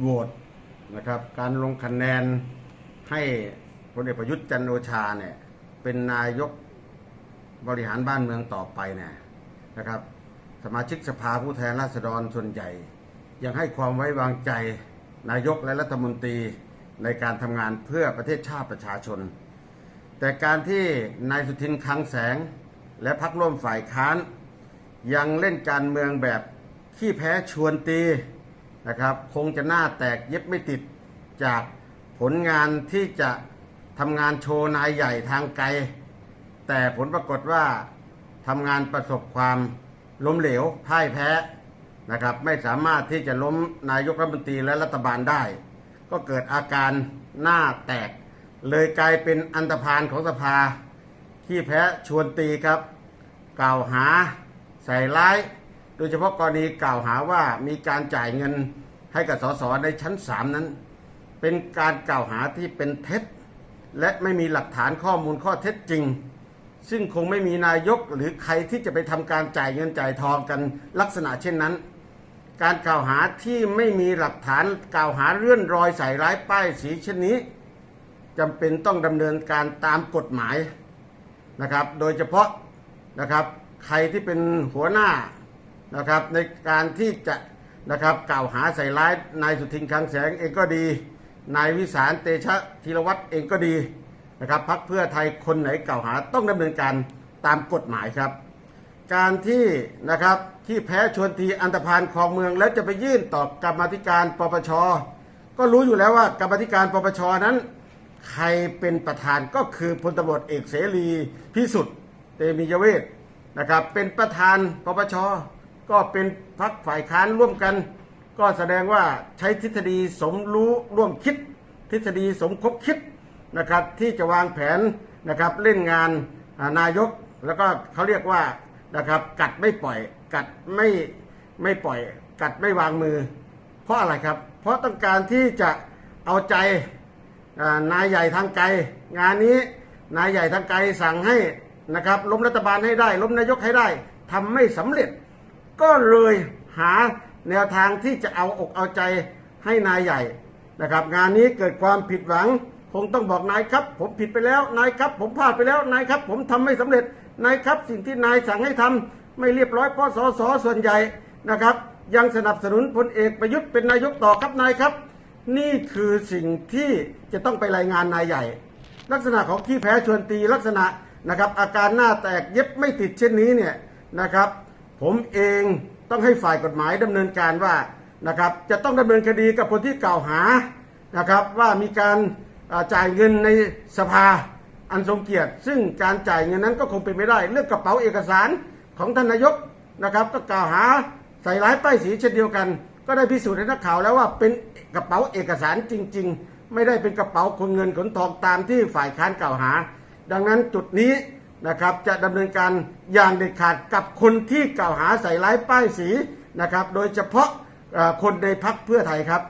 โหวตนะครับ การลงคะแนนให้พลเอกประยุทธ์จันโอชาเนี่ยเป็นนายกบริหารบ้านเมืองต่อไปเนี่ยนะครับ สมาชิกสภาผู้แทนราษฎรส่วนใหญ่ ยังให้ความไว้วางใจนายกและรัฐมนตรีในการทำงานเพื่อประเทศชาติประชาชน แต่การที่นายสุทินคังแสง และพรรคร่วมฝ่ายค้าน ยังเล่นการเมืองแบบขี้แพ้ชวนตี นะครับ คงจะหน้าแตกเย็บไม่ติดจากผลงานที่จะทำงานโชว์นายใหญ่ทางไกล แต่ผลปรากฏว่าทำงานประสบความล้มเหลวพ่ายแพ้นะครับ ไม่สามารถที่จะล้มนายกรัฐมนตรีและรัฐบาลได้ ก็เกิดอาการหน้าแตก เลยกลายเป็นอันตรพานของสภา ที่แพ้ชวนตีครับ กล่าวหา ใส่ร้าย โดยเฉพาะกรณีกล่าวหาว่ามีการจ่ายเงินให้กับสสในชั้นศาลนั้น เป็นการกล่าวหาที่เป็นเท็จ และไม่มีหลักฐานข้อมูลข้อเท็จจริง ซึ่งคงไม่มีนายกหรือใครที่จะไปทำการจ่ายเงินจ่ายทองกันลักษณะเช่นนั้น การกล่าวหาที่ไม่มีหลักฐานกล่าวหาเลื่อนรอยใส่ร้ายป้ายสีเช่นนี้จำเป็นต้องดำเนินการตามกฎหมายนะครับ โดยเฉพาะนะครับใครที่เป็นหัวหน้า นะครับในการที่จะนะครับกล่าวหาใส่ร้ายนายสุทินคลังแสงเองก็ดี นายวิสารเตชะธีรวัตรเองก็ดีนะครับพักเพื่อไทยคนไหนกล่าวหาต้องดำเนินการตามกฎหมายครับ การที่นะครับที่แพ้ชวนทีอันตพานคลองเมือง แล้วจะไปยื่นต่อกรรมธิการปปชก็รู้อยู่แล้วว่ากรรมธิการปปชนั้น ใครเป็นประธานก็คือพลตำรวจเอกเสรีพิสุทธิ์เตมียเวทนะครับเป็นประธานปปช ก็เป็นพักฝ่ายค้านร่วมกัน ก็แสดงว่าใช้ทฤษฎีสมรู้ร่วมคิด ทฤษฎีสมคบคิดนะครับ ที่จะวางแผนนะครับเล่นงานนายกแล้วก็เขาเรียกว่านะครับ กัดไม่ปล่อย กัดไม่ไม่ปล่อย กัดไม่วางมือ เพราะอะไรครับ เพราะต้องการที่จะเอาใจนายใหญ่ทางไกล งานนี้นายใหญ่ทางไกลสั่งให้นะครับล้มรัฐบาลให้ได้ล้มนายกให้ได้ทำไม่สำเร็จ ก็เลยหาแนวทางที่จะเอาอกเอาใจให้นายใหญ่นะครับ งานนี้เกิดความผิดหวัง คงต้องบอกนายครับ ผมผิดไปแล้วนายครับ ผมพลาดไปแล้วนายครับ ผมทำไม่สำเร็จนายครับสิ่งที่นายสั่งให้ทำไม่เรียบร้อยเพราะสสส่วนใหญ่นะครับ ยังสนับสนุนพลเอกประยุทธ์เป็นนายกต่อครับนายครับ นี่คือสิ่งที่จะต้องไปรายงานนายใหญ่ ลักษณะของขี้แพ้ชวนตีลักษณะนะครับ อาการหน้าแตกเย็บไม่ติดเช่นนี้เนี่ยนะครับ ผมเองต้องให้ฝ่ายกฎหมายดำเนินการว่านะครับจะต้องดำเนินคดีกับคนที่กล่าวหานะครับว่ามีการจ่ายเงินในสภาอันทรงเกียรติ ซึ่งการจ่ายเงินนั้นก็คงเป็นไม่ได้เรื่องกระเป๋าเอกสารของท่านนายกนะครับ ก็กล่าวหาใส่ร้ายป้ายสีเช่นเดียวกัน ก็ได้พิสูจน์ให้นักข่าวแล้วว่าเป็นกระเป๋าเอกสารจริง ๆ ไม่ได้เป็นกระเป๋าคนเงินขนทองตามที่ฝ่ายค้านกล่าวหา ดังนั้นจุดนี้ นะครับจะดำเนินการอย่างเด็ดขาดกับคนที่กล่าวหาใส่ร้ายป้ายสีนะครับ โดยเฉพาะคนในพักเพื่อไทยครับ